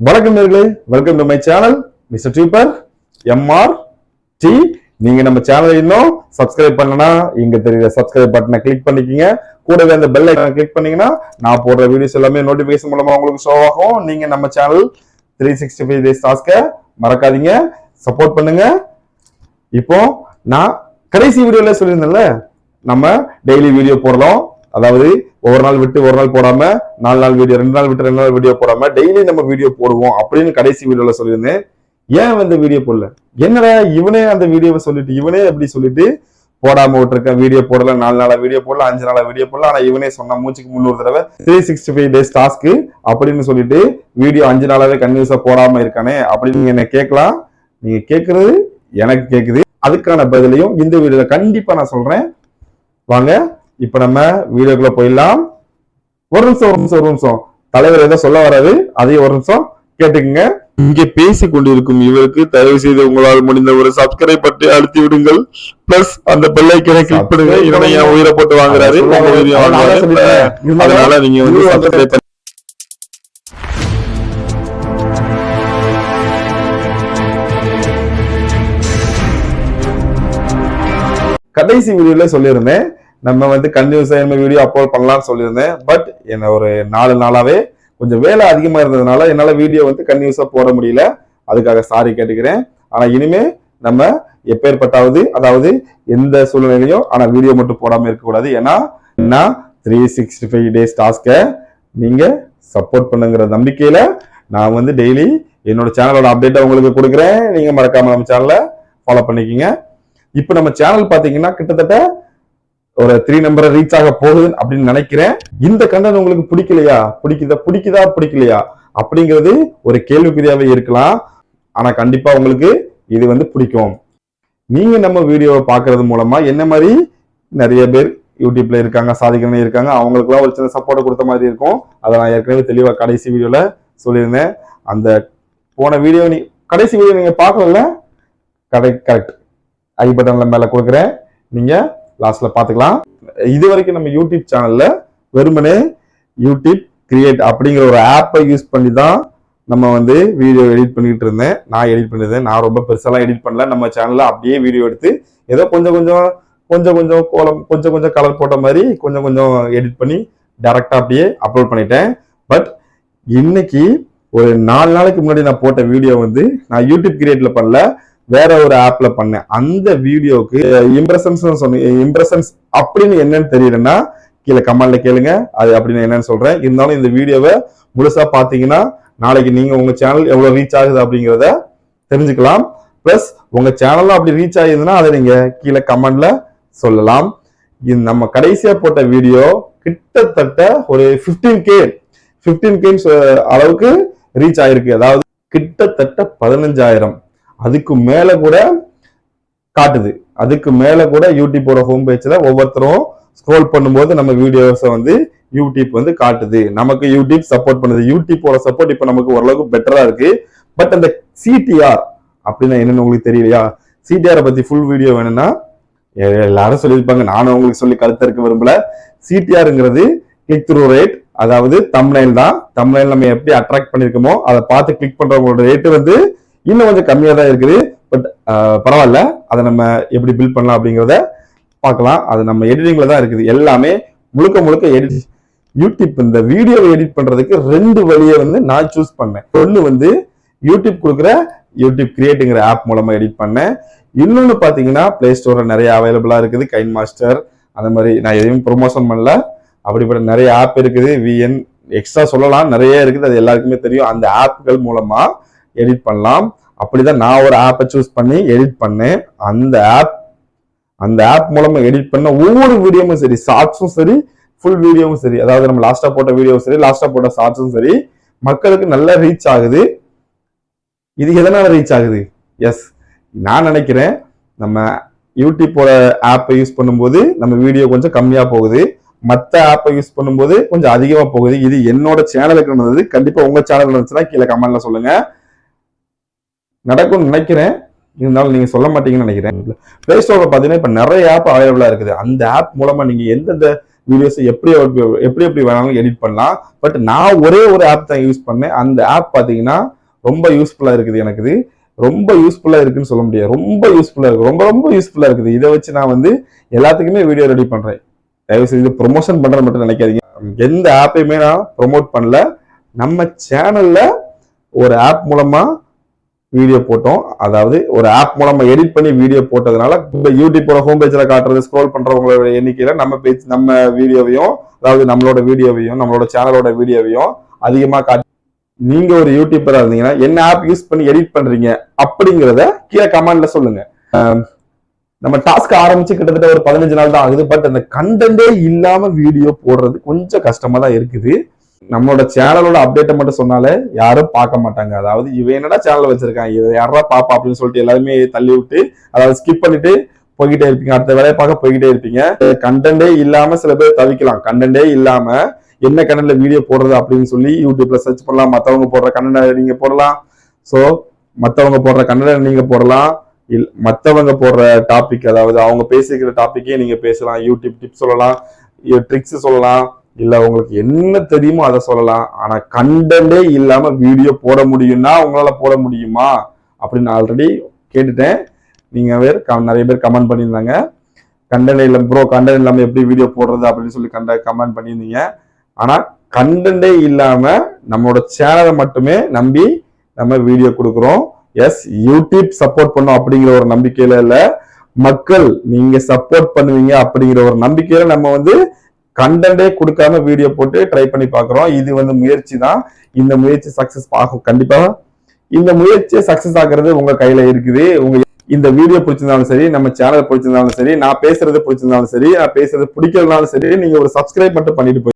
வணக்கம் நேர்களே welcome to my channel mister tuber MR T நீங்க நம்ம சேனலை இன்னும் சப்ஸ்கிரைப் பண்ணனா இங்க தெரியுற சப்ஸ்கிரைப் பட்டனை கிளிக் பண்ணிக்கங்க. கூடவே அந்த பெல் ஐக்கனை கிளிக் பண்ணீங்கன்னா நான் போடுற வீடியோஸ் எல்லாமே நோட்டிபிகேஷன் மூலமா உங்களுக்கு ஷோ ஆகும். நீங்க நம்ம channel three sixty five days task மறக்காதீங்க. சப்போர்ட் பண்ணுங்க. இப்போ நான் கடைசி வீடியோல சொல்லியிருந்தேன்ல நம்ம டெய்லி வீடியோ போடுறோம் அதாவது ஒரு நாள் விட்டு ஒரு நாள் போடாம நாலு நாள் வீடியோ ரெண்டு நாள் விட்டு ரெண்டு நாள் வீடியோ போடாம டெய்லி நம்ம வீடியோ போடுவோம் அப்படின்னு கடைசி வீடியோல சொல்லியிருந்தேன். ஏன் வந்து வீடியோ போடல? என்னடா இவனே அந்த வீடியோவை சொல்லிட்டு இவனே அப்படி சொல்லிட்டு போடாம விட்டுருக்கேன் வீடியோ போடல நாலு நாளா வீடியோ போடல அஞ்சு நாளா வீடியோ போடல ஆனா இவனே சொன்ன மூச்சுக்கு முன்னூறு தடவை three sixty five days task அப்படின்னு சொல்லிட்டு வீடியோ அஞ்சு நாளாவே கன்யூஸா போடாம இருக்கானே அப்படின்னு நீங்க என்ன கேட்கலாம்? நீங்க கேட்கறது எனக்கு கேக்குது அதுக்கான பதிலையும் இந்த வீடியோல கண்டிப்பா நான் சொல்றேன். வாங்க இப்ப நம்ம வீடியோக்குள்ள போயிடலாம். ஒரு நிமிஷம் ஒரு நிமிஷம் ஒரு நிமிஷம். தலைவர் ஏதோ சொல்ல வராது அதையும் ஒரு நிமிஷம் கேட்டுக்குங்க. இங்கே பேசிக் கொண்டிருக்கும் இவருக்கு தயவு செய்து உங்களால் முடிந்த ஒரு சப்ஸ்கிரைப் பட்டு அழுத்தி விடுங்கள். பிளஸ் அந்த பெல்லைக்கனை கிளிக் பண்ணுங்க. இல்லைன்னா என் உயிரை போட்டு வாங்குறாரு. அதனால நீங்க வந்து சப்ஸ்கிரைப் கடைசி வீடியோல சொல்லியிருந்தேன். நம்ம வந்து கண்டினியூஸாக என்ன வீடியோ அப்லோட் பண்ணலாம்னு சொல்லியிருந்தேன். பட் என்ன ஒரு நாலு நாளாவே கொஞ்சம் வேலை அதிகமாக இருந்ததுனால என்னால் வீடியோ வந்து கண்டினியூஸாக போட முடியல. அதுக்காக சாரி கேட்டுக்கிறேன். ஆனால் இனிமே நம்ம எப்பேற்பட்டாவது அதாவது எந்த சூழ்நிலையும் ஆனால் வீடியோ மட்டும் போடாமல் இருக்கக்கூடாது. ஏன்னா நான் த்ரீ சிக்ஸ்டி ஃபைவ் டேஸ் டாஸ்க்கை நீங்கள் சப்போர்ட் பண்ணுங்கிற நம்பிக்கையில் நான் வந்து டெய்லி என்னோட சேனலோட அப்டேட்டை உங்களுக்கு கொடுக்குறேன். நீங்கள் மறக்காமல் நம்ம சேனலை ஃபாலோ பண்ணிக்கிங்க. இப்போ நம்ம சேனல் பார்த்தீங்கன்னா கிட்டத்தட்ட ஒரு த்ரீ நம்பரை ரீச் ஆக போகுது அப்படின்னு நினைக்கிறேன். இந்த கண்டென்ட் உங்களுக்கு பிடிக்கலையா? பிடிக்குதா? பிடிக்குதா? பிடிக்கலையா? அப்படிங்கிறது ஒரு கேள்விக்குறியாவே இருக்கலாம். ஆனா கண்டிப்பா உங்களுக்கு இது வந்து பிடிக்கும். நீங்க நம்ம வீடியோவை பாக்குறது மூலமா என்ன மாதிரி நிறைய பேர் யூடியூப்ல இருக்காங்க சாதிக்கணும் இருக்காங்க அவங்களுக்குலாம் ஒரு சின்ன சப்போர்ட் கொடுத்த மாதிரி இருக்கும். அதை நான் ஏற்கனவே தெளிவா கடைசி வீடியோல சொல்லியிருந்தேன். அந்த போன வீடியோ நீ கடைசி வீடியோ நீங்க பார்க்கல கரெக்ட் கரெக்ட். ஐ பட்டன்ல மேல கொடுக்குறேன். நீங்க லாஸ்ட்ல பாத்துக்கலாம். இது வரைக்கும் நம்ம யூடியூப் சேனல்ல வெறுமனே யூடியூப் கிரியேட் அப்படிங்கிற ஒரு ஆப்பை யூஸ் பண்ணி தான் நம்ம வந்து வீடியோ எடிட் பண்ணிட்டு இருந்தேன். நான் எடிட் பண்ணிருந்தேன். நான் ரொம்ப பெருசாலாம் எடிட் பண்ணல. நம்ம சேனல்ல அப்படியே வீடியோ எடுத்து ஏதோ கொஞ்சம் கொஞ்சம் கொஞ்சம் கொஞ்சம் கோலம் கொஞ்சம் கொஞ்சம் கலர் போட்ட மாதிரி கொஞ்சம் கொஞ்சம் எடிட் பண்ணி டைரக்டா அப்படியே அப்லோட் பண்ணிட்டேன். பட் இன்னைக்கு ஒரு நாலு நாளைக்கு முன்னாடி நான் போட்ட வீடியோ வந்து நான் யூடியூப் கிரியேட்ல பண்ணல. வேற ஒரு ஆப்ல பண்ணேன். அந்த வீடியோக்கு இம்ப்ரெஷன்ஸ் சொன்னீங்க இம்ப்ரெஷன்ஸ் அப்படின்னு என்னன்னு தெரியலன்னா கீழே கமெண்ட்ல கேளுங்க. அது அப்படின்னு என்னன்னு சொல்றேன். இருந்தாலும் இந்த வீடியோவை முழுசா பாத்தீங்கன்னா நாளைக்கு நீங்க உங்க சேனல் எவ்வளவு ரீச் ஆகுது அப்படிங்கிறத தெரிஞ்சுக்கலாம். பிளஸ் உங்க சேனல்ல அப்படி ரீச் ஆகுதுன்னா அதை நீங்க கீழே கமெண்ட்ல சொல்லலாம். இது நம்ம கடைசியா போட்ட வீடியோ கிட்டத்தட்ட ஒரு 15k கே பிப்டீன் கே அளவுக்கு ரீச் ஆயிருக்கு. அதாவது கிட்டத்தட்ட பதினஞ்சாயிரம். அதுக்கு மேல கூட காட்டுது. அதுக்கு மேல கூட யூடியூப்போட ஹோம் பேஜ்ல ஒவ்வொருத்தரும் ஸ்க்ரோல் பண்ணும்போது நம்ம வீடியோஸை வந்து யூடியூப் வந்து காட்டுது. நமக்கு யூடியூப் சப்போர்ட் பண்ணுது. யூடியூப்போட சப்போர்ட் இப்போ நமக்கு ஓரளவுக்கு பெட்டரா இருக்கு. பட் அந்த சிடிஆர் அப்படின்னா என்னன்னு உங்களுக்கு தெரியலையா? சிடிஆரை பத்தி ஃபுல் வீடியோ வேணும்னா எல்லாரும் சொல்லியிருப்பாங்க. நானும் உங்களுக்கு சொல்லி கருத்தருக்க விரும்பல. சிடிஆருங்கிறது கிளிக் த்ரூ ரேட் அதாவது தம்னைல் தான். தம்னைல் நம்ம எப்படி அட்ராக்ட் பண்ணிருக்கோமோ அதை பார்த்து கிளிக் பண்றவங்களோட ரேட்டு வந்து இன்னும் கொஞ்சம் கம்மியாக தான் இருக்குது. பட் பரவாயில்ல. அதை நம்ம எப்படி பில்ட் பண்ணலாம் அப்படிங்கிறத பார்க்கலாம். அது நம்ம எடிட்டிங்கில் தான் இருக்குது. எல்லாமே முழுக்க முழுக்க எடிட் யூடியூப் இந்த வீடியோவை எடிட் பண்ணுறதுக்கு ரெண்டு வழியை வந்து நான் சூஸ் பண்ணேன். ஒன்று வந்து யூடியூப் கொடுக்குற யூடியூப் கிரியேட்டுங்கிற ஆப் மூலமாக எடிட் பண்ணேன். இன்னொன்று பார்த்தீங்கன்னா பிளே ஸ்டோரில் நிறைய அவைலபிளாக இருக்குது. கைன் மாஸ்டர் அந்த மாதிரி நான் எதையும் ப்ரொமோஷன் பண்ணல. அப்படிப்பட்ட நிறைய ஆப் இருக்குது. விஎன் எக்ஸ்ட்ரா சொல்லலாம். நிறைய இருக்குது. அது எல்லாருக்குமே தெரியும். அந்த ஆப்புகள் மூலமாக எடிட் பண்ணலாம். அப்படிதான் நான் ஒரு ஆப்பை சூஸ் பண்ணி எடிட் பண்ணேன். அந்த ஆப் அந்த ஆப் மூலமா எடிட் பண்ண ஒவ்வொரு வீடியோவும் சரி ஷார்ட்ஸும் சரி ஃபுல் வீடியோவும் சரி. அதாவது நம்ம லாஸ்டா போட்ட வீடியோவும் சரி லாஸ்டா போட்ட ஷார்ட்ஸும் சரி மக்களுக்கு நல்ல ரீச் ஆகுது. இது எதனால ரீச் ஆகுது? எஸ் நான் நினைக்கிறேன் நம்ம யூடியூப்போட ஆப்பை யூஸ் பண்ணும்போது நம்ம வீடியோ கொஞ்சம் கம்மியா போகுது. மற்ற ஆப்பை யூஸ் பண்ணும்போது கொஞ்சம் அதிகமாக போகுது. இது என்னோட சேனலுக்கு நடந்தது. கண்டிப்பாக உங்க சேனல் இருந்துச்சுன்னா கீழே கமெண்ட்ல சொல்லுங்கள் நடக்கும்னு நினைக்கிறேன். இருந்தாலும் நீங்க சொல்ல மாட்டீங்கன்னு நினைக்கிறேன். பிளே ஸ்டோர்ல பாத்தீங்கன்னா இப்ப நிறைய ஆப் அவைலபிளா இருக்குது. அந்த ஆப் மூலமா நீங்க எந்தெந்த வீடியோஸ் எப்படி எப்படி- எப்படி வேணாலும் எடிட் பண்ணலாம். பட் நான் ஒரே ஒரு ஆப் தான் யூஸ் பண்ணேன். அந்த ஆப் பாத்தீங்கன்னா ரொம்ப யூஸ்ஃபுல்லா இருக்குது எனக்கு ரொம்ப யூஸ்ஃபுல்லா இருக்குன்னு சொல்ல முடியாது. ரொம்ப யூஸ்ஃபுல்லா இருக்கு. ரொம்ப ரொம்ப யூஸ்ஃபுல்லா இருக்குது. இதை வச்சு நான் வந்து எல்லாத்துக்குமே வீடியோ ரெடி பண்றேன். தயவு செய்து ப்ரொமோஷன் பண்றது மட்டும் நினைக்காதீங்க. எந்த ஆப்பையுமே நான் ப்ரொமோட் பண்ணல. நம்ம சேனல்ல ஒரு ஆப் மூலமா வீடியோ போட்டோம். அதாவது ஒரு ஆப் மூலமா எடிட் பண்ணி வீடியோ போட்டதுனால இப்ப யூடியூப்போட ஹோம் பேஜ்ல காட்டுறது ஸ்க்ரோல் பண்றவங்களோட எண்ணிக்கையில நம்ம பேஜ் நம்ம வீடியோவையும் அதாவது நம்மளோட வீடியோவையும் நம்மளோட சேனலோட வீடியோவையும் அதிகமா காட்டி நீங்க ஒரு யூடியூபரா இருந்தீங்கன்னா என்ன ஆப் யூஸ் பண்ணி எடிட் பண்றீங்க அப்படிங்கிறத கீழே கமெண்ட்ல சொல்லுங்க. நம்ம டாஸ்க் ஆரம்பிச்சு கிட்டத்தட்ட ஒரு பதினஞ்சு நாள் தான் ஆகுது பட் அந்த கண்டென்ட்டே இல்லாம வீடியோ போடுறது கொஞ்சம் கஷ்டமா தான் இருக்குது. நம்மளோட சேனலோட அப்டேட்டை மட்டும் சொன்னாலே யாரும் பார்க்க மாட்டாங்க. அதாவது இவன் என்னடா சேனல் வச்சிருக்கான்? இதை யாரா பாப்பா அப்படின்னு சொல்லிட்டு எல்லாருமே தள்ளி விட்டு அதாவது ஸ்கிப் பண்ணிட்டு போய்கிட்டே இருப்பீங்க. அடுத்த வேலையை பார்க்க போய்கிட்டே இருப்பீங்க. கண்டென்ட்டே இல்லாம சில பேர் தவிக்கலாம். கண்டென்ட்டே இல்லாம என்ன கண்டென்ட்ல வீடியோ போடுறது அப்படின்னு சொல்லி யூடியூப்ல சர்ச் பண்ணலாம். மற்றவங்க போடுற கண்டென்ட் நீங்க போடலாம். ஸோ மற்றவங்க போடுற கண்டென்ட் நீங்க போடலாம். இல் மற்றவங்க போடுற டாபிக் அதாவது அவங்க பேசிக்கிற டாபிக்கே நீங்க பேசலாம். யூடியூப் டிப்ஸ் சொல்லலாம். ட்ரிக்ஸ் சொல்லலாம். இல்லை உங்களுக்கு என்ன தெரியுமோ அதை சொல்லலாம். ஆனால் கண்டென்ட்டே இல்லாமல் வீடியோ போட முடியும்னா உங்களால் போட முடியுமா? அப்படின்னு ஆல்ரெடி கேட்டுட்டேன். நீங்கள் பேர் க- நிறைய பேர் கமெண்ட் பண்ணியிருந்தாங்க. கண்டென்ட் இல்லை ப்ரோ கண்டென்ட் இல்லாமல் எப்படி வீடியோ போடுறது அப்படின்னு சொல்லி கண்ட கமெண்ட் பண்ணியிருந்தீங்க. ஆனால் கண்டென்ட்டே இல்லாமல் நம்மளோட சேனலை மட்டுமே நம்பி நம்ம வீடியோ கொடுக்குறோம். எஸ் யூடியூப் சப்போர்ட் பண்ணோம் அப்படிங்கிற ஒரு நம்பிக்கையில இல்லை. மக்கள் நீங்க சப்போர்ட் பண்ணுவீங்க அப்படிங்கிற ஒரு நம்பிக்கையில நம்ம வந்து கண்டென்ட்டே கொடுக்காம வீடியோ போட்டு ட்ரை பண்ணி பார்க்குறோம். இது வந்து முயற்சி தான். இந்த முயற்சி சக்ஸஸ் ஆகும். கண்டிப்பா. இந்த முயற்சியை சக்ஸஸ் ஆகுறது உங்க கையில இருக்குது. உங்க இந்த வீடியோ பிடிச்சிருந்தாலும் சரி நம்ம சேனல் பிடிச்சிருந்தாலும் சரி நான் பேசுறது பிடிச்சிருந்தாலும் சரி நான் பேசுறது பிடிக்கிறதுனாலும் சரி நீங்க ஒரு சப்ஸ்கிரைப் மட்டும் பண்ணிட்டு போய்